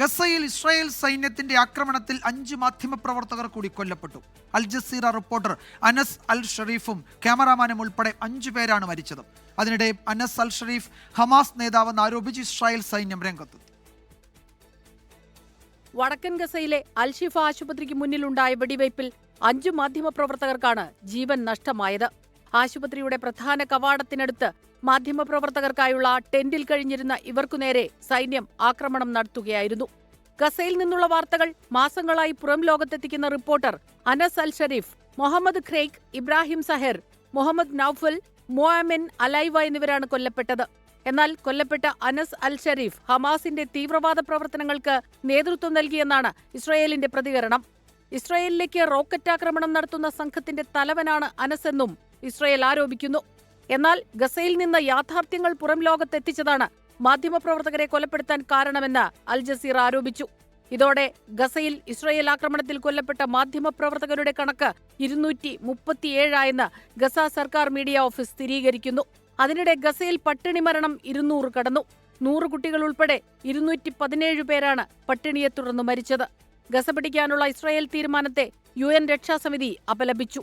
ഗസയിൽ ഇസ്രായേൽ സൈന്യത്തിന്റെ ആക്രമണത്തിൽ അഞ്ച് മാധ്യമപ്രവർത്തകർ കൂടി കൊല്ലപ്പെട്ടു. Al Jazeera reporter Anas Al ഷെറീഫും ക്യാമറാമാനും ഉൾപ്പെടെ അഞ്ചു പേരാണ് മരിച്ചത്. അതിനിടെ അനസ് അൽ ഷെറീഫ് ഹമാസ് നേതാവെന്ന് ആരോപിച്ച് ഇസ്രായേൽ സൈന്യം രംഗത്തു വടക്കൻ ഗസയിലെ അൽഷിഫ ആശുപത്രിക്ക് മുന്നിലുണ്ടായ വെടിവയ്പിൽ അഞ്ചു മാധ്യമപ്രവർത്തകർക്കാണ് ജീവൻ നഷ്ടമായത്. ആശുപത്രിയുടെ പ്രധാന കവാടത്തിനടുത്ത് മാധ്യമപ്രവർത്തകർക്കായുള്ള ടെന്റിൽ കഴിഞ്ഞിരുന്ന ഇവർക്കു നേരെ സൈന്യം ആക്രമണം നടത്തുകയായിരുന്നു. ഗസയിൽ നിന്നുള്ള വാർത്തകൾ മാസങ്ങളായി പുറം ലോകത്തെത്തിക്കുന്ന reporter Anas Al Sharif Mohammed Qreiqeh Ibrahim Zaher Mohammed Noufal Moamen Aliwa എന്നിവരാണ് കൊല്ലപ്പെട്ടത്. എന്നാൽ കൊല്ലപ്പെട്ട അനസ് അൽ ഷരീഫ് ഹമാസിന്റെ തീവ്രവാദ പ്രവർത്തനങ്ങൾക്ക് നേതൃത്വം നൽകിയെന്നാണ് ഇസ്രായേലിന്റെ പ്രതികരണം. ഇസ്രായേലിലേക്ക് റോക്കറ്റ് ആക്രമണം നടത്തുന്ന സംഘത്തിന്റെ തലവനാണ് അനസ് എന്നും ഇസ്രായേൽ ആരോപിക്കുന്നു. എന്നാൽ ഗസയിൽ നിന്ന് യാഥാർത്ഥ്യങ്ങൾ പുറം ലോകത്തെത്തിച്ചതാണ് മാധ്യമപ്രവർത്തകരെ കൊലപ്പെടുത്താൻ കാരണമെന്ന് അൽ ജസീർ ആരോപിച്ചു. ഇതോടെ ഗസയിൽ ഇസ്രയേൽ ആക്രമണത്തിൽ കൊല്ലപ്പെട്ട മാധ്യമപ്രവർത്തകരുടെ കണക്ക് ഇരുന്നൂറ്റി മുപ്പത്തിയേഴായെന്ന് ഗസ സർക്കാർ മീഡിയ ഓഫീസ് സ്ഥിരീകരിക്കുന്നു. അതിനിടെ ഗസയിൽ പട്ടിണി മരണം ഇരുന്നൂറ് കടന്നു. നൂറ് കുട്ടികൾ ഉൾപ്പെടെ ഇരുന്നൂറ്റി പതിനേഴ് പേരാണ് പട്ടിണിയെ തുടർന്ന് മരിച്ചത്. ഗസ പിടിക്കാനുള്ള ഇസ്രായേൽ തീരുമാനത്തെ യു എൻ രക്ഷാസമിതി അപലപിച്ചു.